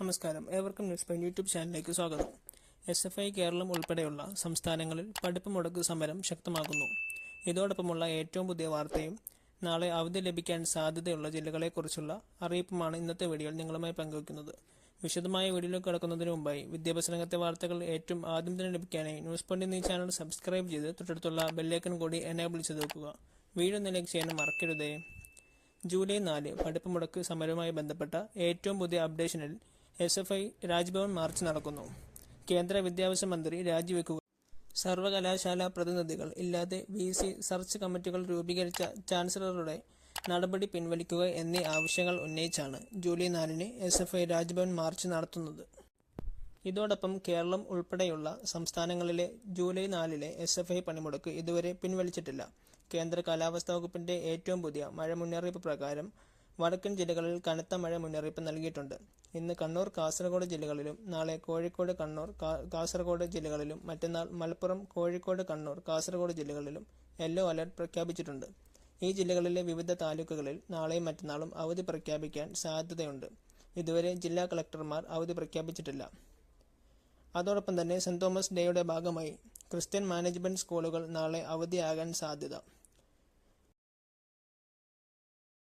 നമസ്കാരം. ഏവർക്കും news point YouTube ചാനലിലേക്ക് സ്വാഗതം. എസ് എഫ് ഐ കേരളം ഉൾപ്പെടെയുള്ള സംസ്ഥാനങ്ങളിൽ പഠിപ്പ് മുടക്ക് സമരം ശക്തമാക്കുന്നു ഇതോടൊപ്പമുള്ള ഏറ്റവും പുതിയ വാർത്തയും നാളെ അവധി ലഭിക്കാൻ സാധ്യതയുള്ള ജില്ലകളെക്കുറിച്ചുള്ള അറിയിപ്പുമാണ് ഇന്നത്തെ വീഡിയോയിൽ നിങ്ങളുമായി പങ്കുവയ്ക്കുന്നത്. വിശദമായ വീഡിയോയിലേക്ക് കിടക്കുന്നതിന് മുമ്പായി വിദ്യാഭ്യാസ രംഗത്തെ വാർത്തകൾ ഏറ്റവും ആദ്യം തന്നെ ലഭിക്കാനായി ന്യൂസ് പോയിന്റ് എന്നീ ചാനൽ സബ്സ്ക്രൈബ് ചെയ്ത് തൊട്ടടുത്തുള്ള ബെല്ലേക്കൻ കൂടി എനേബിൾ ചെയ്ത് വെക്കുക. വീഡിയോ നിലയ്ക്ക് ചെയ്യാൻ മറക്കരുതേ. ജൂലൈ നാല് പഠിപ്പ് മുടക്ക് സമരവുമായി ബന്ധപ്പെട്ട ഏറ്റവും പുതിയ അപ്ഡേഷനിൽ S F I Raj Bhavan march നടക്കുന്നു. കേന്ദ്ര വിദ്യാഭ്യാസ മന്ത്രി രാജിവെക്കുക. സർവകലാശാല പ്രതിനിധികൾ ഇല്ലാതെ വി സി സെർച്ച് കമ്മിറ്റികൾ രൂപീകരിച്ച ചാൻസലറുടെ നടപടി പിൻവലിക്കുക എന്നീ ആവശ്യങ്ങൾ ഉന്നയിച്ചാണ് ജൂലൈ നാലിന് S F I Raj Bhavan march നടത്തുന്നത്. ഇതോടൊപ്പം കേരളം ഉൾപ്പെടെയുള്ള സംസ്ഥാനങ്ങളിലെ ജൂലൈ നാലിലെ എസ് എഫ് ഐ പണിമുടക്ക് ഇതുവരെ പിൻവലിച്ചിട്ടില്ല. കേന്ദ്ര കാലാവസ്ഥാ വകുപ്പിന്റെ ഏറ്റവും പുതിയ മഴ മുന്നറിയിപ്പ് പ്രകാരം വടക്കൻ ജില്ലകളിൽ കനത്ത മഴ മുന്നറിയിപ്പ് നൽകിയിട്ടുണ്ട്. ഇന്ന് കണ്ണൂർ കാസർഗോഡ് ജില്ലകളിലും നാളെ കോഴിക്കോട് കണ്ണൂർ കാസർഗോഡ് ജില്ലകളിലും മറ്റന്നാൾ മലപ്പുറം കോഴിക്കോട് കണ്ണൂർ കാസർഗോഡ് ജില്ലകളിലും യെല്ലോ അലർട്ട് പ്രഖ്യാപിച്ചിട്ടുണ്ട്. ഈ ജില്ലകളിലെ വിവിധ താലൂക്കുകളിൽ നാളെയും മറ്റന്നാളും അവധി പ്രഖ്യാപിക്കാൻ സാധ്യതയുണ്ട്. ഇതുവരെ ജില്ലാ കളക്ടർമാർ അവധി പ്രഖ്യാപിച്ചിട്ടില്ല. അതോടൊപ്പം തന്നെ സെന്റ് തോമസ് ഡേയുടെ ഭാഗമായി ക്രിസ്ത്യൻ മാനേജ്മെന്റ് സ്കൂളുകൾ നാളെ അവധിയാകാൻ സാധ്യത.